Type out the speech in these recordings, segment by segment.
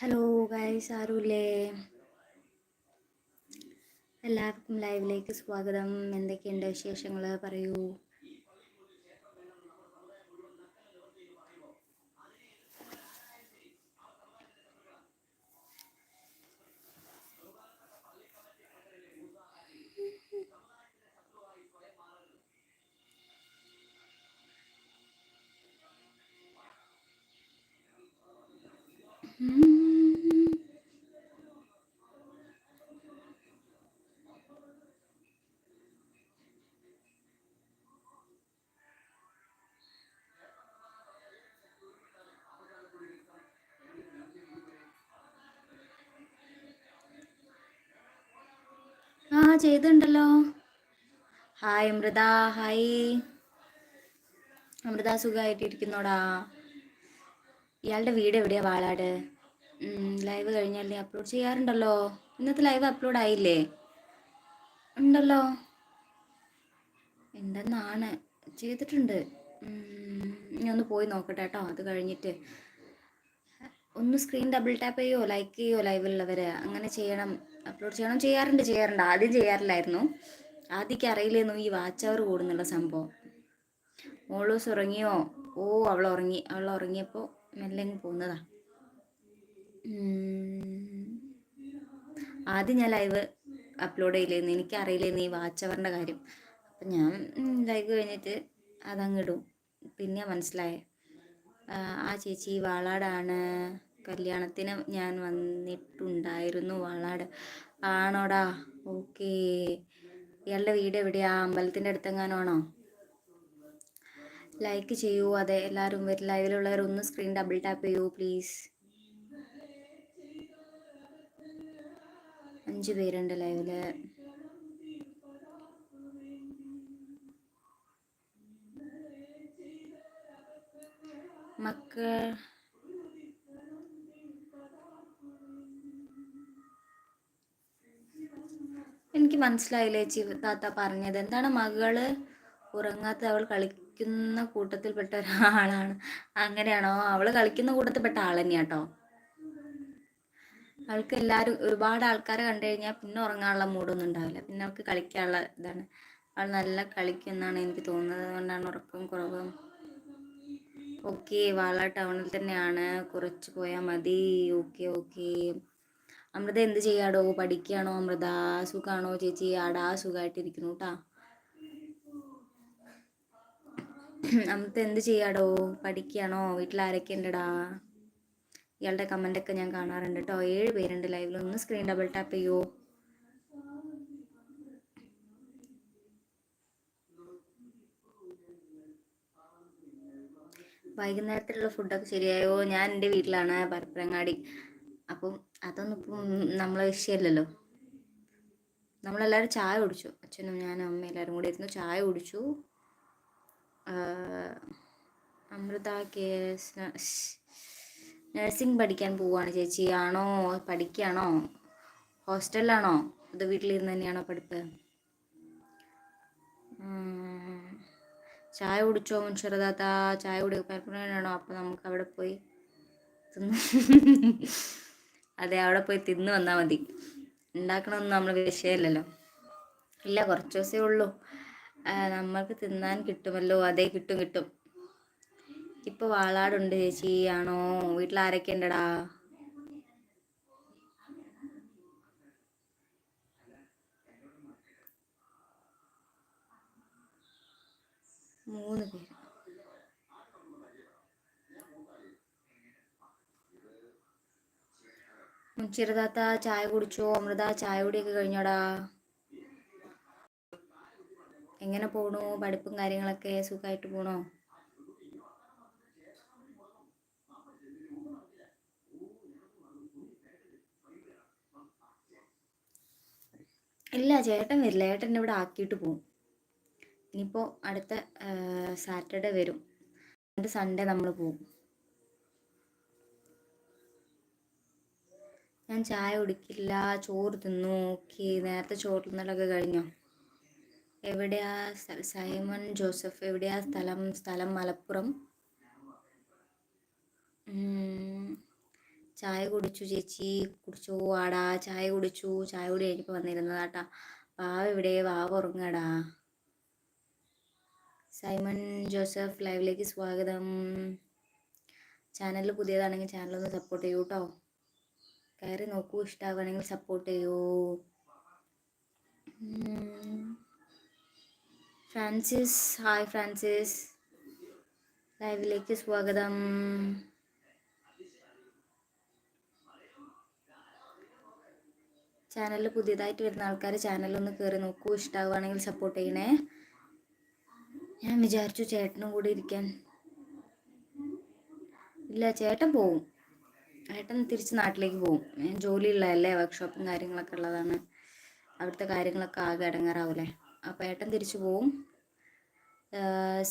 Hello guys ആരുല്ലേ? എല്ലാവർക്കും ലൈവിലേക്ക് സ്വാഗതം. എന്തൊക്കെയുണ്ട് വിശേഷങ്ങൾ പറയൂ. ആ ചെയ്തിട്ടുണ്ടല്ലോ. Hi Amrita hi. അമൃത സുഖമായിട്ടിരിക്കുന്നോടാ. ഇയാളുടെ വീട് എവിടെയാ വാളാട് ലൈവ് കഴിഞ്ഞാൽ നീ അപ്ലോഡ് ചെയ്യാറുണ്ടല്ലോ. ഇന്നത്തെ ലൈവ് അപ്ലോഡ് ആയില്ലേ? ഉണ്ടല്ലോ. ഉണ്ടെന്നാണ് ചെയ്തിട്ടുണ്ട്. ഇനി ഒന്ന് പോയി നോക്കട്ടെ കേട്ടോ. അത് കഴിഞ്ഞിട്ട്. ഒന്ന് സ്ക്രീൻ ഡബിൾ ടാപ്പ് ചെയ്യോ ലൈക്ക് ചെയ്യോ ലൈവിലുള്ളവർ അങ്ങനെ ചെയ്യണം അപ്ലോഡ് ചെയ്യണം. ചെയ്യാറുണ്ട് ചെയ്യാറുണ്ട്. ആദ്യം ചെയ്യാറില്ലായിരുന്നു. ആദ്യക്ക് അറിയില്ലായിരുന്നു ഈ വാച്ച് അവർ കൂടുന്നുള്ള സംഭവം. മോളൂസ് ഉറങ്ങിയോ? ഓ അവൾ ഉറങ്ങി. അവൾ ഉറങ്ങിയപ്പോൾ മെല്ലെ പോകുന്നതാ. ആദ്യം ഞാൻ ലൈവ് അപ്ലോഡ് ചെയ്യില്ലായിരുന്നു എനിക്കറിയില്ലായിരുന്നു ഈ വാച്ച് അവറിന്റെ കാര്യം. അപ്പം ഞാൻ ലൈവ് കഴിഞ്ഞിട്ട് അതങ്ങിടും പിന്നെ മനസ്സിലായേ. ആ ചേച്ചി വാളാടാണ്. കല്യാണത്തിന് ഞാൻ വന്നിട്ടുണ്ടായിരുന്നു വാളാട്. ആണോടാ? ഓക്കേ. ഇയാളുടെ വീട് എവിടെയാ? അമ്പലത്തിന്റെ അടുത്തെങ്ങാനാണോ ലൈക്ക് ചെയ്യൂ. അതെ എല്ലാവരും വരും. ലൈവിലുള്ളവർ ഒന്ന് സ്ക്രീൻ ഡബിൾ ടാപ്പ് ചെയ്യൂ പ്ലീസ്. അഞ്ച് പേരുണ്ട് ലൈവിൽ. മക്കൾ എനിക്ക് മനസ്സിലായില്ലേ താത്ത പറഞ്ഞത്. എന്താണ് മകൾ ഉറങ്ങാത്ത അവൾ കളിക്കുന്ന കൂട്ടത്തിൽപ്പെട്ട ഒരാളാണ്. അങ്ങനെയാണോ? അവൾ കളിക്കുന്ന കൂട്ടത്തിൽപ്പെട്ട ആൾ തന്നെയാട്ടോ. അവൾക്ക് എല്ലാവരും ഒരുപാട് ആൾക്കാരെ കണ്ടു കഴിഞ്ഞാൽ പിന്നെ ഉറങ്ങാനുള്ള മൂഡൊന്നും ഉണ്ടാവില്ല. പിന്നെ അവൾക്ക് കളിക്കാനുള്ള ഇതാണ്. അവൾ നല്ല കളിക്കുന്നാണ് എനിക്ക് തോന്നുന്നത്. അതുകൊണ്ടാണ് ഉറക്കം കുറവ് ഓക്കെ വാള ടൗണിൽ തന്നെയാണ്. കുറച്ച് പോയാൽ മതി. Okay okay. അമൃത എന്ത് ചെയ്യാടോ? പഠിക്കുകയാണോ അമൃത? സുഖാണോ ചേച്ചി? ആടാ സുഖമായിട്ടിരിക്കുന്നു കേട്ടാ അമൃത എന്ത് ചെയ്യാടോ? പഠിക്കുകയാണോ? വീട്ടിൽ ആരൊക്കെ ഉണ്ടടാ? ഇയാളുടെ കമന്റൊക്കെ ഞാൻ കാണാറുണ്ട് കേട്ടോ ഏഴ് പേരുണ്ട് ലൈവിൽ ഒന്ന് സ്ക്രീൻ ഡബിൾ ടാപ്പ് ചെയ്യുമോ വൈകുന്നേരത്തിലുള്ള ഫുഡൊക്കെ ശരിയായോ? ഞാൻ എന്റെ വീട്ടിലാണ് പരപ്പരങ്ങാടി അപ്പം അതൊന്നും ഇപ്പം നമ്മളെ വിഷയമല്ലല്ലോ നമ്മളെല്ലാവരും ചായ കുടിച്ചു. അച്ഛനും ഞാനും അമ്മ എല്ലാവരും കൂടി ഇരുന്നു ചായ കുടിച്ചു. അമൃത കേസ് നഴ്സിംഗ് പഠിക്കാൻ പോവുകയാണ് ചേച്ചി. ആണോ? പഠിക്കുകയാണോ ഹോസ്റ്റലിലാണോ? അത് വീട്ടിലിരുന്ന് തന്നെയാണോ പഠിപ്പ്? ചായ കുടിച്ചോ മുൻഷറദാത്ത ചായ കുടി പരപ്പനാണോ അപ്പോൾ നമുക്ക് അവിടെ പോയി തിന്ന്. അതെ അവിടെ പോയി തിന്ന് വന്നാൽ മതി. ഉണ്ടാക്കണമെന്ന് നമ്മൾ വിഷയമില്ലല്ലോ. ഇല്ല കുറച്ച് ദിവസമേ ഉള്ളൂ. നമ്മൾക്ക് തിന്നാൻ കിട്ടുമല്ലോ. അതേ കിട്ടും കിട്ടും. ഇപ്പോൾ വാളാടുണ്ട് ചേച്ചി. ആണോ? വീട്ടിൽ ആരൊക്കെ ഉണ്ടടാ മൂന്ന് പേര്. ചെറുതാത്ത ചായ കുടിച്ചോ? അമൃത ചായ കുടിയൊക്കെ കഴിഞ്ഞോടാ? എങ്ങനെ പോണു? പഠിപ്പും കാര്യങ്ങളൊക്കെ സുഖമായിട്ട് പോണോ? ഇല്ല ചേട്ടൻ വരില്ല. ചേട്ടൻ ഇവിടെ ആക്കിയിട്ട് പോകും ഇനിയിപ്പോൾ അടുത്ത സാറ്റർഡേ വരും. എന്നിട്ട് സൺഡേ നമ്മൾ പോകും ഞാൻ ചായ കുടിക്കില്ല ചോറ് തിന്നു ഓക്കെ. നേരത്തെ ചോറ് തിന്നലൊക്കെ കഴിഞ്ഞോ? എവിടെയാ സൈമൺ ജോസഫ്? എവിടെയാ സ്ഥലം? സ്ഥലം മലപ്പുറം. ചായ കുടിച്ചു ചേച്ചി. കുടിച്ചു? ആടാ ചായ കുടിച്ചു. ചായ കുടി കഴിഞ്ഞപ്പോൾ വന്നിരുന്നതാട്ടാ. വാവ് എവിടെ വാവ് ഉറങ്ങടാ. സൈമൺ ജോസഫ് ലൈവിലേക്ക് സ്വാഗതം. ചാനൽ പുതിയതാണെങ്കിൽ ചാനലൊന്ന് സപ്പോർട്ട് ചെയ്യൂ കേട്ടോ കയറി നോക്കൂ ഇഷ്ടമാവുകയാണെങ്കിൽ സപ്പോർട്ട് ചെയ്യൂ. Francis hi Francis. ലൈവിലേക്ക് സ്വാഗതം. ചാനലിൽ പുതിയതായിട്ട് വരുന്ന ആൾക്കാർ ചാനലൊന്ന് കയറി നോക്കൂ ഇഷ്ടമാവുകയാണെങ്കിൽ സപ്പോർട്ട് ചെയ്യണേ. ഞാൻ വിചാരിച്ചു ചേട്ടനും കൂടി ഇരിക്കാൻ. ഇല്ല ചേട്ടൻ പോവും. ചേട്ടൻ തിരിച്ച് നാട്ടിലേക്ക് ഞാൻ ജോലിയുള്ളതല്ലേ വർക്ക്ഷോപ്പും കാര്യങ്ങളൊക്കെ ഉള്ളതാണ്. അവിടുത്തെ കാര്യങ്ങളൊക്കെ ആകെ ഇടങ്ങാറാവൂലേ അപ്പോൾ ഏട്ടൻ തിരിച്ചു പോവും.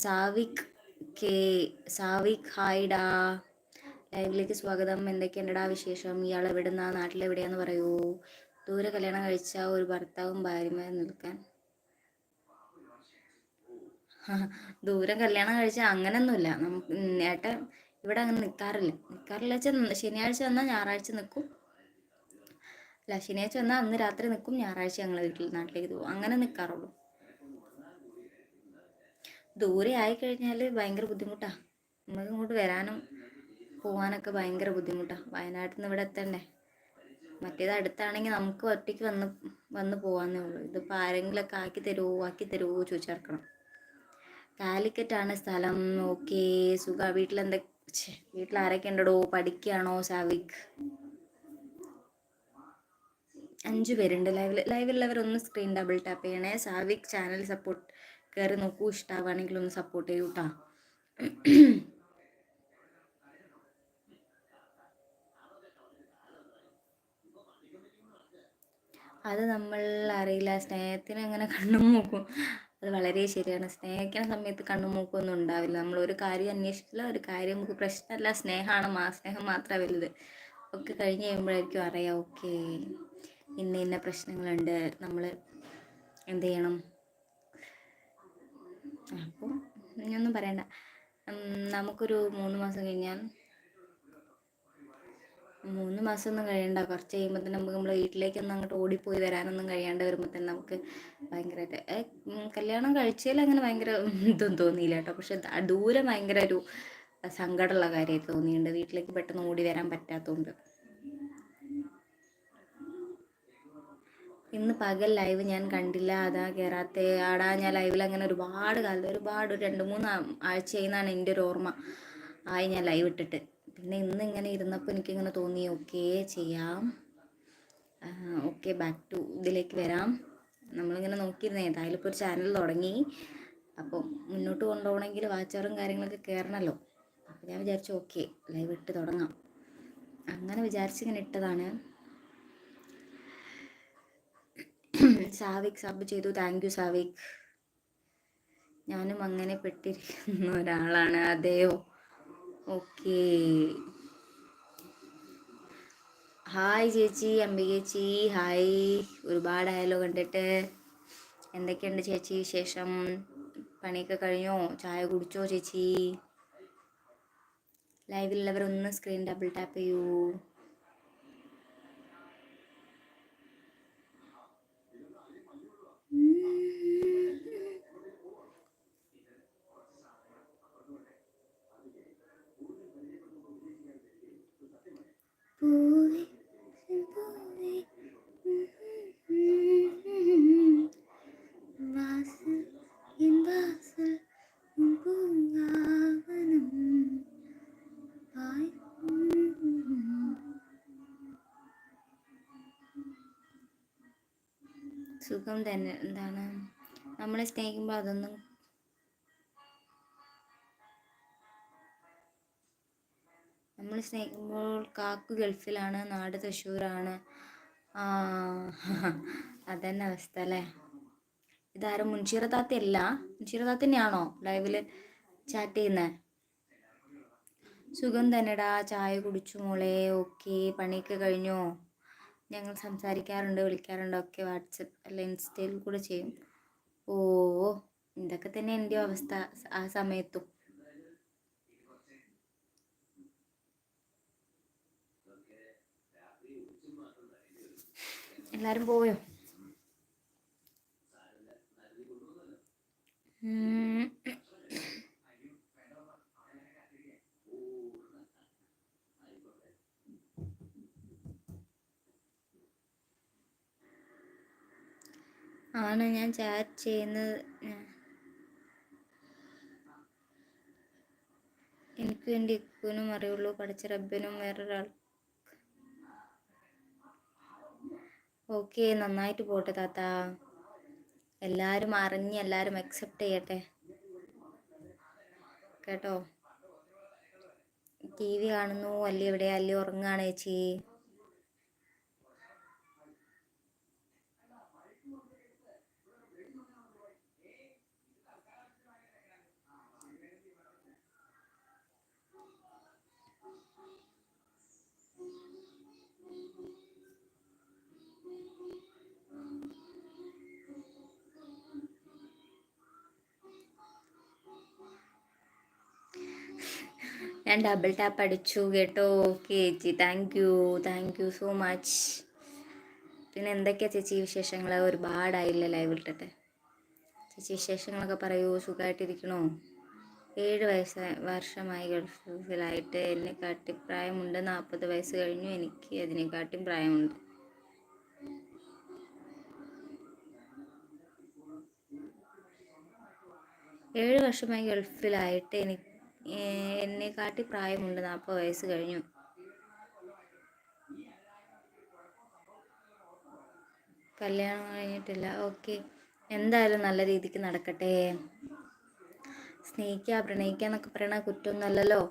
സാവിക് കെ സാവിക് ഹായ്ഡാ ലൈവിലേക്ക് സ്വാഗതം. എന്തൊക്കെയുണ്ടടാ വിശേഷം? ഇയാൾ എവിടുന്നാ? നാട്ടിലെവിടെയാന്ന് പറയൂ. ദൂരെ കല്യാണം കഴിച്ച ഒരു ഭർത്താവും ഭാര്യമാരും നിൽക്കാൻ. ദൂരം കല്യാണം കഴിച്ച അങ്ങനെയൊന്നുമില്ല നമുക്ക് ഏട്ടൻ ഇവിടെ അങ്ങനെ നിൽക്കാറില്ല നിൽക്കാറില്ല വെച്ചാൽ ശനിയാഴ്ച വന്നാൽ ഞായറാഴ്ച നിൽക്കും അല്ല ശനിയാഴ്ച വന്നാൽ അന്ന് രാത്രി നിൽക്കും ഞായറാഴ്ച ഞങ്ങൾ വീട്ടിൽ നാട്ടിലേക്ക് പോകും. അങ്ങനെ നിൽക്കാറുള്ളൂ ദൂരെ ആയിക്കഴിഞ്ഞാൽ ഭയങ്കര ബുദ്ധിമുട്ടാണ് നമുക്ക് ഇങ്ങോട്ട് വരാനും പോകാനൊക്കെ ഭയങ്കര ബുദ്ധിമുട്ടാണ് വയനാട്ടിൽ നിന്ന് ഇവിടെ എത്തണ്ടേ? മറ്റേത് അടുത്താണെങ്കിൽ നമുക്ക് ഒറ്റയ്ക്ക് വന്ന് വന്ന് പോകാന്നേ ഉള്ളൂ. ഇതിപ്പോൾ ആരെങ്കിലുമൊക്കെ ആക്കി തരുമോ ആക്കി തരുമോ ചോദിച്ചിറക്കണം കാലിക്കറ്റാണ് സ്ഥലം. ഓക്കെ സുഖ. വീട്ടിലെന്തൊക്കെ വീട്ടിൽ ആരൊക്കെ ഉണ്ടോ പഠിക്കുകയാണോ സാവിക് അഞ്ചു പേരുണ്ട്. ലൈവിൽ ലൈവിലുള്ളവരൊന്ന് സ്ക്രീൻ ഡബിൾ ടാപ്പ് ചെയ്യണേ. സാവിക് ചാനൽ സപ്പോർട്ട് കയറി നോക്കൂ. ഇഷ്ടമാവുകയാണെങ്കിൽ ഒന്ന് സപ്പോർട്ട് ചെയ്യൂ കേട്ടോ അത് നമ്മൾ അറിയില്ല. സ്നേഹത്തിന് അങ്ങനെ കണ്ണും മൂക്കും. അത് വളരെ ശരിയാണ്. സ്നേഹിക്കുന്ന സമയത്ത് കണ്ണും മൂക്കൊന്നും ഉണ്ടാവില്ല. നമ്മൾ ഒരു കാര്യം അന്വേഷിച്ചില്ല ഒരു കാര്യം നമുക്ക് പ്രശ്നമല്ല സ്നേഹമാണ് മാ സ്നേഹം മാത്രമേ വലുത്. ഒക്കെ കഴിഞ്ഞ് കഴിയുമ്പോഴായിരിക്കും അറിയാം ഓക്കെ ഇന്ന ഇന്ന പ്രശ്നങ്ങളുണ്ട്. നമ്മൾ എന്ത് ചെയ്യണം? അപ്പം ഇനിയൊന്നും പറയണ്ട. നമുക്കൊരു മൂന്ന് മാസം കഴിഞ്ഞാൽ മൂന്ന് മാസമൊന്നും കഴിയണ്ട. കുറച്ച് കഴിയുമ്പോൾ തന്നെ നമുക്ക് നമ്മളെ വീട്ടിലേക്കൊന്നും അങ്ങോട്ട് ഓടിപ്പോയി വരാനൊന്നും കഴിയാണ്ട് വരുമ്പോൾ തന്നെ നമുക്ക് ഭയങ്കരമായിട്ട് കല്യാണം കഴിച്ചതിൽ അങ്ങനെ ഭയങ്കര ഇതൊന്നും തോന്നിയില്ല കേട്ടോ. പക്ഷെ ദൂരെ ഭയങ്കര ഒരു സങ്കടമുള്ള കാര്യമായി തോന്നിയിട്ടുണ്ട് വീട്ടിലേക്ക് പെട്ടെന്ന് ഓടി വരാൻ പറ്റാത്തതുകൊണ്ട് ഇന്ന് പകൽ ലൈവ് ഞാൻ കണ്ടില്ല. അതാ കയറാത്ത ആടാ ഞാൻ ലൈവിൽ അങ്ങനെ ഒരുപാട് കാലം ഒരുപാട് രണ്ട് മൂന്ന് ആഴ്ച എന്നാണ് എന്റെ ഒരു ഓർമ്മ. ആയി ഞാൻ ലൈവ് ഇട്ടിട്ട്. പിന്നെ ഇന്ന് ഇങ്ങനെ ഇരുന്നപ്പോൾ എനിക്കിങ്ങനെ തോന്നി ഓക്കെ ചെയ്യാം. ഓക്കെ ബാക്ക് ടു ഇതിലേക്ക് വരാം. നമ്മളിങ്ങനെ നോക്കിയിരുന്നേ ഏതായാലും ഇപ്പോൾ ഒരു ചാനൽ തുടങ്ങി. അപ്പോൾ മുന്നോട്ട് കൊണ്ടുപോകണമെങ്കിൽ വാച്ചറും കാര്യങ്ങളൊക്കെ കയറണമല്ലോ അപ്പോൾ ഞാൻ വിചാരിച്ചു ഓക്കെ ലൈവ് ഇട്ട് തുടങ്ങാം. അങ്ങനെ വിചാരിച്ചിങ്ങനെ ഇട്ടതാണ്. സാവിക് സബ് ചെയ്തു. Thank you Savik. ഞാനും അങ്ങനെ പെട്ടിരിക്കുന്ന ഒരാളാണ്. അതെയോ? ഓക്കേ. ഹായ് ചേച്ചി അംബികേച്ചി ഹായ്. ഒരുപാടായാലോ കണ്ടിട്ട്. എന്തൊക്കെയുണ്ട് ചേച്ചി വിശേഷം? പണിയൊക്കെ കഴിഞ്ഞോ? ചായ കുടിച്ചോ ചേച്ചി? ലൈവിലുള്ളവരൊന്ന് സ്ക്രീൻ ഡബിൾ ടാപ്പ് ചെയ്യൂ. സുഖം തന്നെ. എന്താണ്? നമ്മളെ സ്നേഹിക്കുമ്പോൾ അതൊന്നും നമ്മൾ സ്നേഹിക്കുമ്പോൾ കാക്കു ഗൾഫിലാണ് നാട് തൃശ്ശൂരാണ്. ആ അതന്നെ അവസ്ഥ അല്ലേ? ഇതാരും മുൻഷീറത്താത്ത അല്ല. മുൻഷീറത്താത്ത തന്നെയാണോ ലൈവിൽ ചാറ്റ് ചെയ്യുന്നത് സുഖം തന്നെടാ. ചായ കുടിച്ചു മോളെ. ഓക്കെ പണിയൊക്കെ കഴിഞ്ഞോ? ഞങ്ങൾ സംസാരിക്കാറുണ്ട് വിളിക്കാറുണ്ട് ഒക്കെ വാട്സപ്പ് അല്ല ഇൻസ്റ്റയിൽ കൂടെ ചെയ്യും. ഓ ഇതൊക്കെ തന്നെ എന്റെ അവസ്ഥ ആ സമയത്തും. എല്ലാരും പോയോ? Mm-hmm. ആണ് ഞാൻ ചാറ്റ് ചെയ്യുന്നത്. എനിക്ക് എന്റെ ഇക്കുനും അറിയുള്ളൂ. പഠിച്ച റബ്ബിനും വേറൊരാൾ ഓക്കെ നന്നായിട്ട് പോട്ടെ താത്ത. എല്ലാവരും അറിഞ്ഞ് എല്ലാവരും അക്സെപ്റ്റ് ചെയ്യട്ടെ. കേട്ടോ? ടി വി കാണുന്നു. അല്ലേ എവിടെയാ? അല്ലേ ഉറങ്ങാണ് ചേച്ചി? ഞാൻ ഡബിൾ ടാപ്പ് അടിച്ചു കേട്ടോ. ഓക്കെ ചേച്ചി thank you thank you so much പിന്നെ എന്തൊക്കെയാ ചേച്ചി വിശേഷങ്ങൾ ഒരുപാടായില്ല ലൈവ് ഇട്ടിട്ട്? ചേച്ചി വിശേഷങ്ങളൊക്കെ പറയൂ സുഖമായിട്ടിരിക്കണോ ഏഴ് വയസ്സ് വർഷമായി ഗൾഫിലായിട്ട് എന്നെ കാട്ടി പ്രായമുണ്ട്. നാൽപ്പത് വയസ്സ് കഴിഞ്ഞു എനിക്ക് അതിനെക്കാട്ടും പ്രായമുണ്ട്. ഏഴ് വർഷമായി ഗൾഫിലായിട്ട് എനിക്ക് എന്നെ കാട്ടി പ്രായമുണ്ട് നാൽപ്പത് വയസ്സ് കഴിഞ്ഞു. കല്യാണം കഴിഞ്ഞിട്ടില്ല. ഓക്കെ. എന്തായാലും നല്ല രീതിക്ക് നടക്കട്ടെ. സ്നേഹിക്കുക പ്രണയിക്കുക എന്നൊക്കെ പറയണ കുറ്റമൊന്നുമല്ലല്ലോ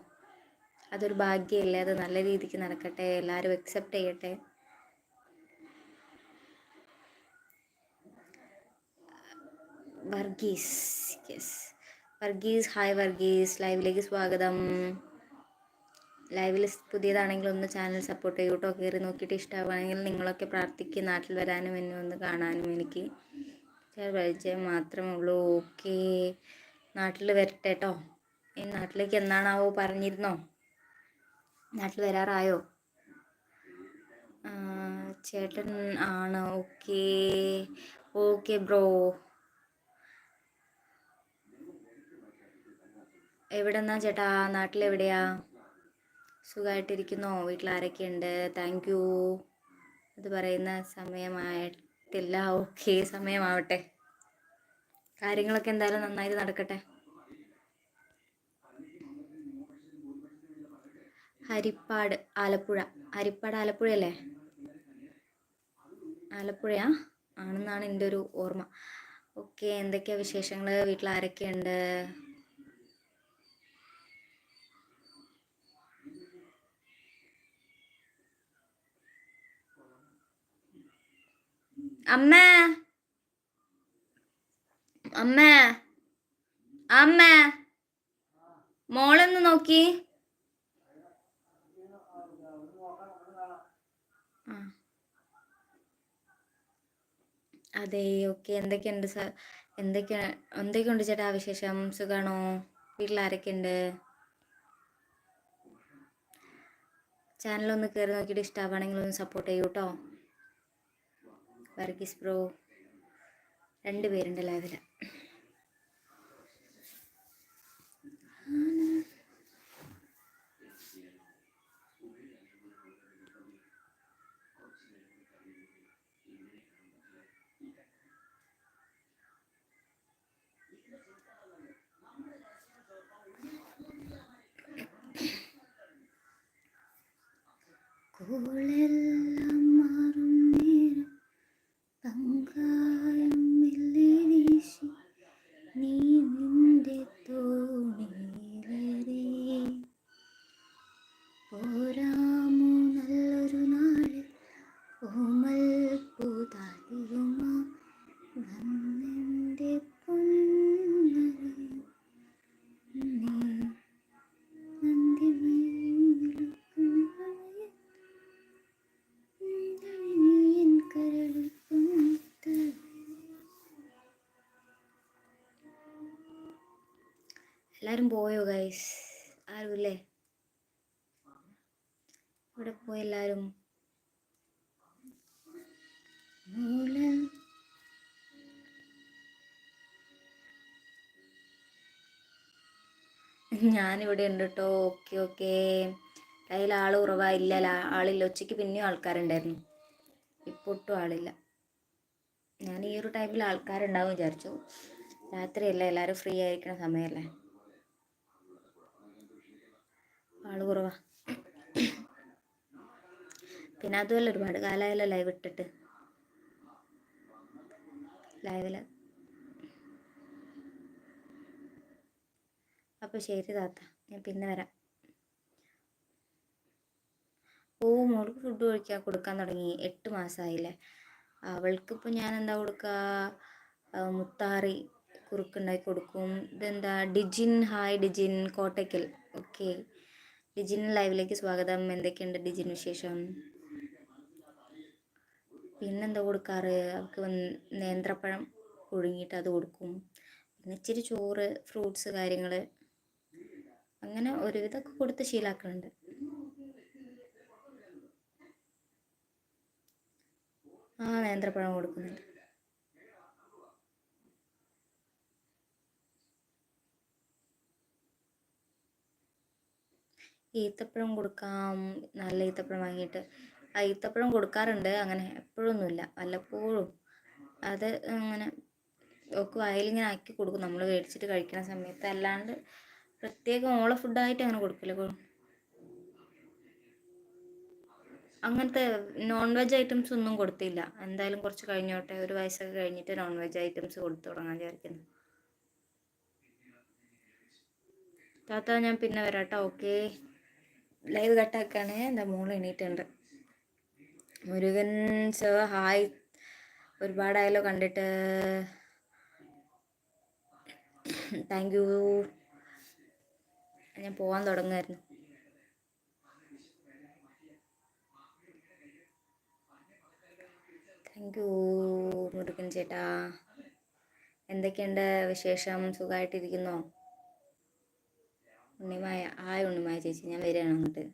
അതൊരു ഭാഗ്യമല്ലേ. അത് നല്ല രീതിക്ക് നടക്കട്ടെ. എല്ലാവരും അക്സെപ്റ്റ് ചെയ്യട്ടെ. Varghese. Yes Varghese hi Varghese. ലൈവിലേക്ക് സ്വാഗതം. ലൈവിൽ പുതിയതാണെങ്കിൽ ഒന്ന് ചാനൽ സപ്പോർട്ട് ചെയ്യൂട്ടോ കയറി നോക്കിയിട്ട് ഇഷ്ടമാണെങ്കിൽ നിങ്ങളൊക്കെ പ്രാർത്ഥിക്കുക നാട്ടിൽ വരാനും എന്നെ ഒന്ന് കാണാനും എനിക്ക്. പരിചയം മാത്രമേ ഉള്ളൂ. ഓക്കെ. നാട്ടിൽ വരട്ടെ കേട്ടോ ഈ നാട്ടിലേക്ക് എന്നാണാവോ പറഞ്ഞിരുന്നോ? നാട്ടിൽ വരാറായോ? ചേട്ടൻ ആണ്. ഓക്കെ. Okay bro. എവിടെന്നാ ചേട്ടാ? നാട്ടിലെവിടെയാ? സുഖമായിട്ടിരിക്കുന്നോ വീട്ടിലാരൊക്കെയുണ്ട്? താങ്ക് യു അത് പറയുന്ന സമയമായിട്ടില്ല. ഓക്കെ സമയമാവട്ടെ. കാര്യങ്ങളൊക്കെ എന്തായാലും നന്നായിട്ട് നടക്കട്ടെ. ഹരിപ്പാട് ആലപ്പുഴ. ഹരിപ്പാട് ആലപ്പുഴയല്ലേ? ആലപ്പുഴയാ? ആണെന്നാണ് എന്റെ ഒരു ഓർമ്മ. ഓക്കെ എന്തൊക്കെയാ വിശേഷങ്ങൾ വീട്ടിൽ ആരൊക്കെയുണ്ട് അമ്മ. അമ്മ. അമ്മ. മോളൊന്ന് നോക്കി. അതെ ഓക്കെ. എന്തൊക്കെയുണ്ട് സാർ എന്തൊക്കെ എന്തൊക്കെയുണ്ട് ചേട്ടാ വിശേഷം? സുഖാണോ? വീട്ടിൽ ആരൊക്കെയുണ്ട് ചാനലൊന്ന് കയറി നോക്കിയിട്ട് ഇഷ്ടമാണെങ്കിൽ ഒന്ന് സപ്പോർട്ട് ചെയ്യൂ കേട്ടോ വർഗീസ് ബ്രോ രണ്ട് പേരുണ്ട് ലൈവിൽ കോളെല്ലാം എല്ലാരും പോയോ ഗൈസ് ആരുമില്ലേ ഇവിടെ പോയി എല്ലാവരും ഞാനിവിടെ ഉണ്ട് കേട്ടോ ഓക്കെ ഓക്കെ. കയ്യിൽ ആൾ കുറവായില്ല ആളില്ല. ഉച്ചയ്ക്ക് പിന്നെയും ആൾക്കാരുണ്ടായിരുന്നു. ഇപ്പോൾ ഒട്ടും ആളില്ല. ഞാൻ ഈ ഒരു ടൈമിൽ ആൾക്കാരുണ്ടാവും വിചാരിച്ചു. രാത്രിയല്ല എല്ലാവരും ഫ്രീ ആയിരിക്കുന്ന സമയമല്ലേ ആൾ കുറവാ. പിന്നെ അതുമല്ല ഒരുപാട് കാലമായല്ലോ ലൈവ് ഇട്ടിട്ട്. ലൈവിൽ അപ്പോൾ ശരി താത്ത ഞാൻ പിന്നെ വരാം. ഓ മോൾക്ക് ഫുഡ് കഴിക്കാൻ കൊടുക്കാൻ തുടങ്ങി. എട്ട് മാസമായില്ലേ അവൾക്കിപ്പോൾ ഞാൻ എന്താ കൊടുക്കുക മുത്താറി കുറുക്കുണ്ടാക്കി കൊടുക്കും. ഇതെന്താ? ഡിജിൻ ഹായ് ഡിജിൻ കോട്ടയ്ക്കൽ. ഓക്കെ. ഡിജിൻ ലൈവിലേക്ക് സ്വാഗതം. എന്തൊക്കെയുണ്ട് ഡിജിൻ വിശേഷം? പിന്നെന്താ കൊടുക്കാറ്? അവർക്ക് നേന്ത്രപ്പഴം പുഴുങ്ങിയിട്ട് അത് കൊടുക്കും. പിന്നെ ഇച്ചിരി ചോറ് ഫ്രൂട്ട്സ് കാര്യങ്ങൾ അങ്ങനെ ഒരുവിധമൊക്കെ കൊടുത്ത് ശീലാക്കുന്നുണ്ട് ആ നേന്ത്രപ്പഴം കൊടുക്കുന്നുണ്ട്. ഈത്തപ്പഴം കൊടുക്കാം നല്ല ഈത്തപ്പഴം വാങ്ങിയിട്ട്. ആ ഈത്തപ്പഴം കൊടുക്കാറുണ്ട് അങ്ങനെ എപ്പോഴൊന്നുമില്ല വല്ലപ്പോഴും. അത് അങ്ങനെ ഒക്കെ വായിലിങ്ങനെ ആക്കി കൊടുക്കും നമ്മൾ മേടിച്ചിട്ട് കഴിക്കുന്ന സമയത്ത്. അല്ലാണ്ട് പ്രത്യേകം ഓള ഫുഡായിട്ട് അങ്ങനെ കൊടുക്കില്ല. അങ്ങനത്തെ നോൺ വെജ് ഐറ്റംസ് ഒന്നും കൊടുത്തില്ല. എന്തായാലും കുറച്ച് കഴിഞ്ഞോട്ടെ ഒരു വയസ്സൊക്കെ കഴിഞ്ഞിട്ട് നോൺ വെജ് ഐറ്റംസ് കൊടുത്തു തുടങ്ങാൻ വിചാരിക്കുന്നു. താത്ത ഞാൻ പിന്നെ വരാട്ടോ. ഓക്കെ ലൈവ് കട്ടാക്കാണ് എന്താ മോൾ എണീറ്റുണ്ട്. മുരുകൻ സർ ഹായ് ഒരുപാടായാലോ കണ്ടിട്ട്. താങ്ക് യു ഞാൻ പോവാൻ തുടങ്ങായിരുന്നു. താങ്ക് യു മുരുകൻ ചേട്ടാ. എന്തൊക്കെയുണ്ട് വിശേഷം? സുഖമായിട്ടിരിക്കുന്നോ ഉണ്ണിമായ ഹായ് ഉണ്ണിമായ ചേച്ചി ഞാൻ വരികയാണ് അങ്ങോട്ട്.